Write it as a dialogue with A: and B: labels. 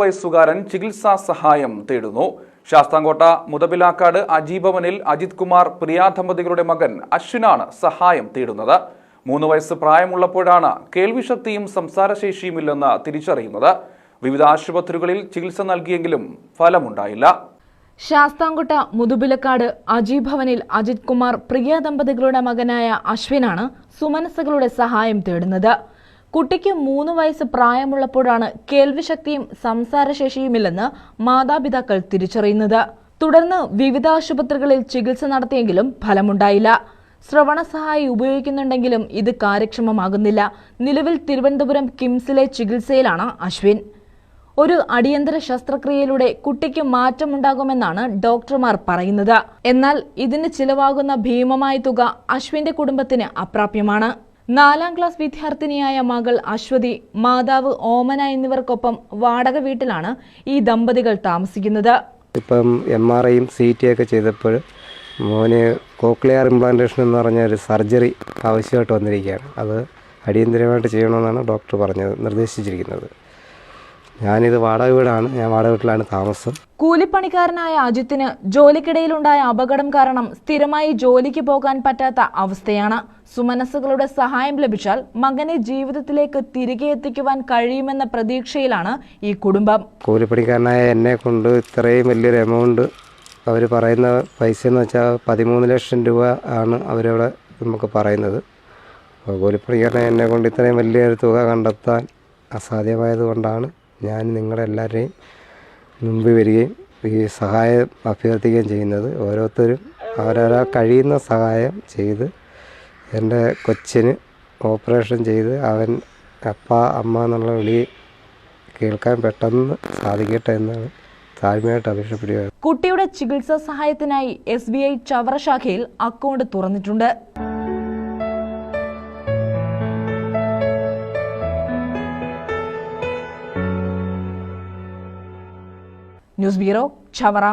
A: വയസ്സുകാരൻ ചികിത്സാ സഹായം തേടുന്നു. ശാസ്താംകോട്ട മുതബിലാക്കാട് അജീഭവനിൽ അജിത് കുമാർ പ്രിയ ദമ്പതികളുടെ മകൻ അശ്വിനാണ് സഹായം തേടുന്നത്. മൂന്ന് വയസ്സ് പ്രായമുള്ളപ്പോഴാണ് കേൾവിശക്തിയും സംസാരശേഷിയുമില്ലെന്ന് തിരിച്ചറിയുന്നത്. വിവിധ ആശുപത്രികളിൽ ചികിത്സ നൽകിയെങ്കിലും ഫലമുണ്ടായില്ല.
B: ശാസ്താംകോട്ട മുതുബിലക്കാട് അജീഭവനിൽ അജിത് കുമാർ പ്രിയ ദമ്പതികളുടെ മകനായ അശ്വിനാണ് സുമനസ്സുകളുടെ സഹായം തേടുന്നത്. കുട്ടിക്ക് മൂന്ന് വയസ്സ് പ്രായമുള്ളപ്പോഴാണ് കേൾവിശക്തിയും സംസാരശേഷിയുമില്ലെന്ന് മാതാപിതാക്കൾ തിരിച്ചറിയുന്നത്. തുടർന്ന് വിവിധ ആശുപത്രികളിൽ ചികിത്സ നടത്തിയെങ്കിലും ഫലമുണ്ടായില്ല. ശ്രവണ സഹായി ഉപയോഗിക്കുന്നുണ്ടെങ്കിലും ഇത് കാര്യക്ഷമമാകുന്നില്ല. നിലവിൽ തിരുവനന്തപുരം കിംസിലെ ചികിത്സയിലാണ് അശ്വിൻ. ഒരു അടിയന്തര ശസ്ത്രക്രിയയിലൂടെ കുട്ടിക്ക് മാറ്റമുണ്ടാകുമെന്നാണ് ഡോക്ടർമാർ പറയുന്നത്. എന്നാൽ ഇതിന് ചിലവാകുന്ന ഭീമമായ തുക അശ്വിന്റെ കുടുംബത്തിന് അപ്രാപ്യമാണ്. നാലാം ക്ലാസ് വിദ്യാർത്ഥിനിയായ മകൾ അശ്വതി മാതാവ് ഓമന എന്നിവർക്കൊപ്പം വാടക വീട്ടിലാണ് ഈ ദമ്പതികൾ താമസിക്കുന്നത്.
C: ഇപ്പം എം ആർ ഐയും സി ടി ഒക്കെ ചെയ്തപ്പോൾ മോന് കോക്ലിയർ ഇംപ്ലാന്റേഷൻ എന്ന് പറഞ്ഞ ഒരു സർജറി ആവശ്യമായിട്ട് വന്നിരിക്കുകയാണ്. അത് അടിയന്തരമായിട്ട് ചെയ്യണമെന്നാണ് ഡോക്ടർ പറഞ്ഞത് നിർദ്ദേശിച്ചിരിക്കുന്നത്. ഞാനിത് വാടക വീടാണ്. ഞാൻ വാടക വീട്ടിലാണ് താമസം.
B: കൂലിപ്പണിക്കാരനായ അജിത്തിന് ജോലിക്കിടയിലുണ്ടായ അപകടം കാരണം സ്ഥിരമായി ജോലിക്ക് പോകാൻ പറ്റാത്ത അവസ്ഥയാണ്. സുമനസ്സുകളുടെ സഹായം ലഭിച്ചാൽ മകനെ ജീവിതത്തിലേക്ക് തിരികെ എത്തിക്കുവാൻ കഴിയുമെന്ന പ്രതീക്ഷയിലാണ് ഈ കുടുംബം.
C: കൂലിപ്പണിക്കാരനായ എന്നെ കൊണ്ട് ഇത്രയും വലിയൊരു എമൗണ്ട് അവർ പറയുന്ന പൈസ എന്ന് വെച്ചാൽ പതിമൂന്ന് ലക്ഷം രൂപ ആണ് അവരവിടെ നമുക്ക് പറയുന്നത്. കൂലിപ്പണിക്കാരനെ കൂലിപ്പണിക്കാരനായ എന്നെ കൊണ്ട് ഇത്രയും വലിയൊരു തുക കണ്ടെത്താൻ അസാധ്യമായത് കൊണ്ടാണ് ഞാൻ നിങ്ങളെല്ലാവരെയും മുമ്പിൽ വരികയും ഈ സഹായം അഭ്യർത്ഥിക്കുകയും ചെയ്യുന്നത് ഓരോരുത്തരും അവരവരാ കഴിയുന്ന സഹായം ചെയ്ത് എന്റെ കൊച്ചിന് ഓപ്പറേഷൻ ചെയ്ത് അവൻ അപ്പ അമ്മ എന്നുള്ള വിളി കേൾക്കാൻ പെട്ടെന്ന് സാധിക്കട്ടെ എന്നാണ് താഴ്മയായിട്ട് അപേക്ഷപ്പെടുകയാണ്.
B: കുട്ടിയുടെ ചികിത്സാ സഹായത്തിനായി എസ് ബി ഐ ചവറ ശാഖയിൽ അക്കൗണ്ട് തുറന്നിട്ടുണ്ട്. News bureau Chavara